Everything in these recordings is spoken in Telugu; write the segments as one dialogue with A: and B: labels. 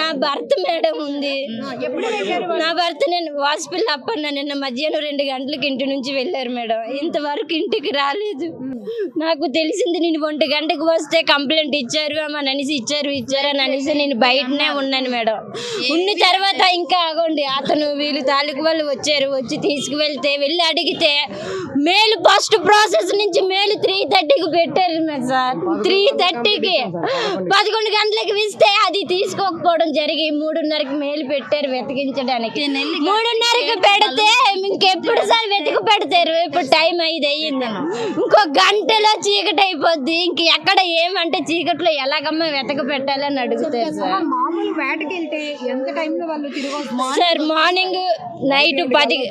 A: నా భర్త మేడం ఉంది. నా భర్త నేను హాస్పిటల్ అప్పన్న నిన్న మధ్యాహ్నం రెండు గంటలకు ఇంటి నుంచి వెళ్ళారు మేడం. ఇంతవరకు ఇంటికి రాలేదు. నాకు తెలిసింది నేను ఒంటి గంటకు వస్తే కంప్లైంట్ ఇచ్చారు అని అనేసి ఇచ్చారు ఇచ్చారు అని అనేసి నేను బయటనే ఉన్నాను మేడం. ఉన్న తర్వాత ఇంకా ఆగండి అతను వీళ్ళు తాలూకు వాళ్ళు వచ్చారు వచ్చి తీసుకువెళ్తే వెళ్ళి అడిగితే మేలు ఫస్ట్ ప్రాసెస్ నుంచి మేలు త్రీ థర్టీకి పెట్టారు సార్. త్రీ థర్టీకి పదకొండు గంటలకు ఇస్తే అది తీసుకోకపోవడం జరిగి మూడున్నరకి మేలు పెట్టారు వెతికించడానికి. మూడున్నరకి పెడితే ఇంకెప్పుడు సార్ వెతికి పెడతారు? ఇప్పుడు టైం ఐదు అయ్యింది. ఇంకో గంటలో చీకటి అయిపోద్ది. ఇంక ఎక్కడ ఏమంటే చీకట్లో ఎలాగమ్మా వెతక పెట్టాలని అడుగుతారు సార్.
B: మామూలు వేటకి వెళ్తే ఎంత టైంలో వాళ్ళు తిరిగి వస్తారు?
A: సార్ మార్నింగ్ నైట్ పది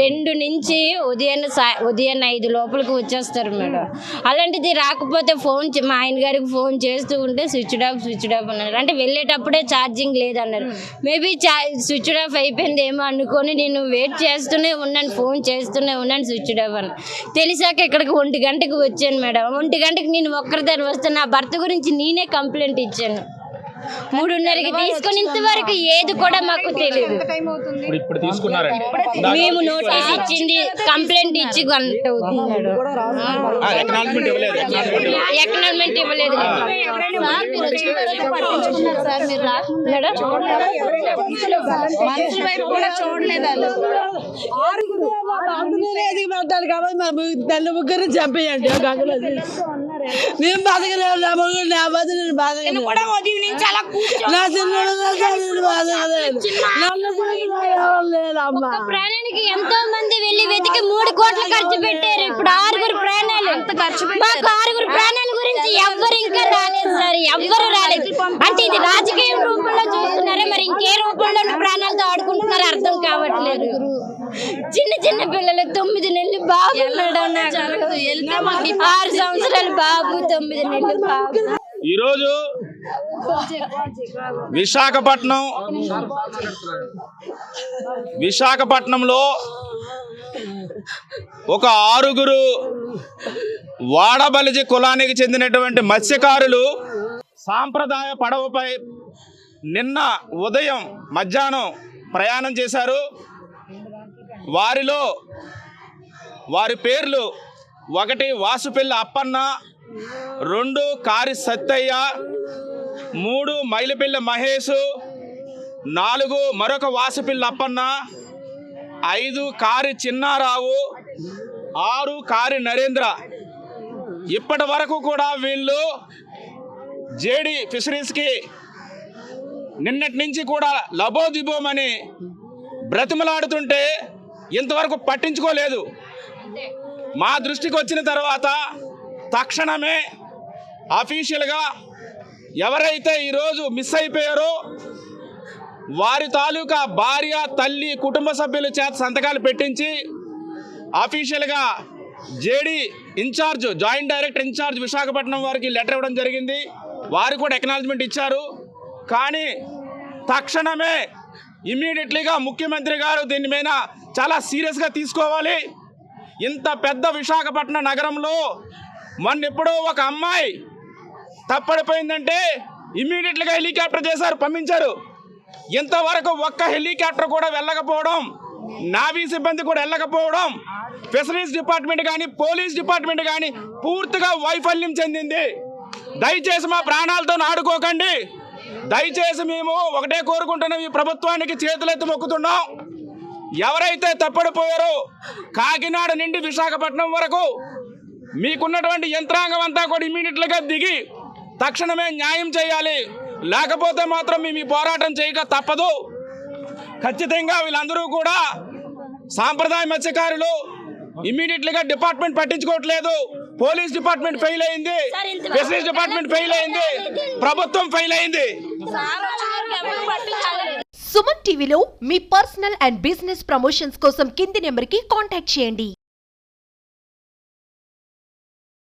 A: రెండు నుంచి ఉదయం సా- ఉదయం ఐదు లోపలికి వచ్చేస్తారు మేడం. అలాంటిది రాకపోతే ఫోన్ మా ఆయన గారికి ఫోన్ చేస్తూ ఉంటే స్విచ్ ఆఫ్ స్విచ్ ఆఫ్ అన్నారు. అంటే వెళ్ళేటప్పుడే ఛార్జింగ్ లేదన్నారు. మేబీ స్విచ్ ఆఫ్ అయిపోయిందేమో అనుకొని నేను వెయిట్ చేస్తూనే ఉన్నాను ఫోన్ చేస్తూనే ఉన్నాను స్విచ్ ఆఫ్ అని తెలిసాక ఇక్కడికి ఒంటి గంటకి వచ్చాను మేడం. ఒంటి గంటకి నేను ఒక్కరిదాన్ని వస్తే నా భర్త గురించి నేనే కంప్లైంట్ ఇచ్చాను. మూడున్నరకి తీసుకొని ఇంతవరకు ఏది కూడా మాకు తెలియదు
B: ఎంత టైం అవుతుంది?
C: ఇప్పుడు తీసుకున్నారండి.
A: మేము నోటీస్ ఇచ్చింది కంప్లైంట్ ఇచ్చి. ఎకనాల్మెంట్ ఇవ్వలేదు
B: చూడలేదు
D: పెట్టాలి కాబట్టి చంపేయండి. అంగుళం మేము బతకలేము నా మొగ్గు నా బతు నేను నా చిన్నడు నా తల్లిని బతకలేను నన్ను కూడా ఎవరు లేరమ్మా.
A: ప్రాణానికి ఎంతో మంది వెళ్ళి వెతికి మూడు కోట్లు ఖర్చు పెట్టారు. ఇప్పుడు ఆరుగురు ప్రాణాలు. ఎంత ఖర్చు ఆరుగురు ప్రాణాల గురించి ఎవ్వరు ఇంకా రాలేదు సార్. ఎవ్వరు రాలేదు. అంటే ఇది రాజకీయ చిన్న పిల్లలు తొమ్మిది నెలలు బాబు మేడం. ఆరు సంవత్సరాలు బాబు తొమ్మిది నెలలు బాబు.
C: ఈరోజు విశాఖపట్నం విశాఖపట్నంలో ఒక ఆరుగురు వాడబలిజి కులానికి చెందినటువంటి మత్స్యకారులు సాంప్రదాయ పడవపై నిన్న ఉదయం మధ్యాహ్నం ప్రయాణం చేశారు. వారిలో వారి పేర్లు ఒకటి వాసుపిల్ల అప్పన్న రెండు కారి సత్తయ్య మూడు మైలిపిల్ల మహేష్ నాలుగు మరొక వాసుపిల్ల అప్పన్న ఐదు కారి చిన్నారావు ఆరు కారి నరేంద్ర. ఇప్పటి వరకు కూడా వీళ్ళు జేడి ఫిషరీస్కి నిన్నటి నుంచి కూడా లబోదిబోమని బ్రతిమలాడుతుంటే ఇంతవరకు పట్టించుకోలేదు. మా దృష్టికి వచ్చిన తర్వాత తక్షణమే అఫీషియల్గా ఎవరైతే ఈరోజు మిస్ అయిపోయారో వారి తాలూకా భార్య తల్లి కుటుంబ సభ్యుల చేత సంతకాలు పెట్టించి అఫీషియల్గా J D incharge joint director incharge Visakhapatnam వారికి లెటర్ ఇవ్వడం జరిగింది. వారు కూడా ఎక్నాలజ్మెంట్ ఇచ్చారు. కానీ తక్షణమే ఇమ్మీడియట్లీగా ముఖ్యమంత్రి గారు దీని మీద చాలా సీరియస్గా తీసుకోవాలి. ఇంత పెద్ద విశాఖపట్నం నగరంలో మొన్న ఎప్పుడో ఒక అమ్మాయి తప్పడిపోయిందంటే ఇమ్మీడియట్గా హెలికాప్టర్ చేశారు పంపించారు. ఇంతవరకు ఒక్క హెలికాప్టర్ కూడా వెళ్ళకపోవడం నావీ సిబ్బంది కూడా వెళ్ళకపోవడం ఫిషరీస్ డిపార్ట్మెంట్ కానీ పోలీస్ డిపార్ట్మెంట్ కానీ పూర్తిగా వైఫల్యం చెందింది. దయచేసి మా ప్రాణాలతో ఆడుకోకండి. దయచేసి మేము ఒకటే కోరుకుంటున్నాం ఈ ప్రభుత్వానికి చేతులెత్తి మొక్కుతున్నాం. ఎవరైతే తప్పడిపోయారో కాకినాడ నుండి విశాఖపట్నం వరకు మీకున్నటువంటి యంత్రాంగం అంతా కూడా ఇమీడియట్లుగా దిగి తక్షణమే న్యాయం చేయాలి. లేకపోతే మాత్రం మేము ఈ పోరాటం చేయక తప్పదు. ఖచ్చితంగా వీళ్ళందరూ కూడా సాంప్రదాయ మత్స్యకారులు ఇమీడియట్లీగా డిపార్ట్మెంట్ పట్టించుకోవట్లేదు. పోలీస్ డిపార్ట్మెంట్ ఫెయిల్ అయింది. ఫిషరీస్ డిపార్ట్మెంట్ ఫెయిల్ అయింది. ప్రభుత్వం ఫెయిల్ అయింది.
E: సుమన్ టీవీలో మీ పర్సనల్ అండ్ బిజినెస్ ప్రమోషన్స్ కోసం కింది నెంబర్కి కాంటాక్ట్ చేయండి.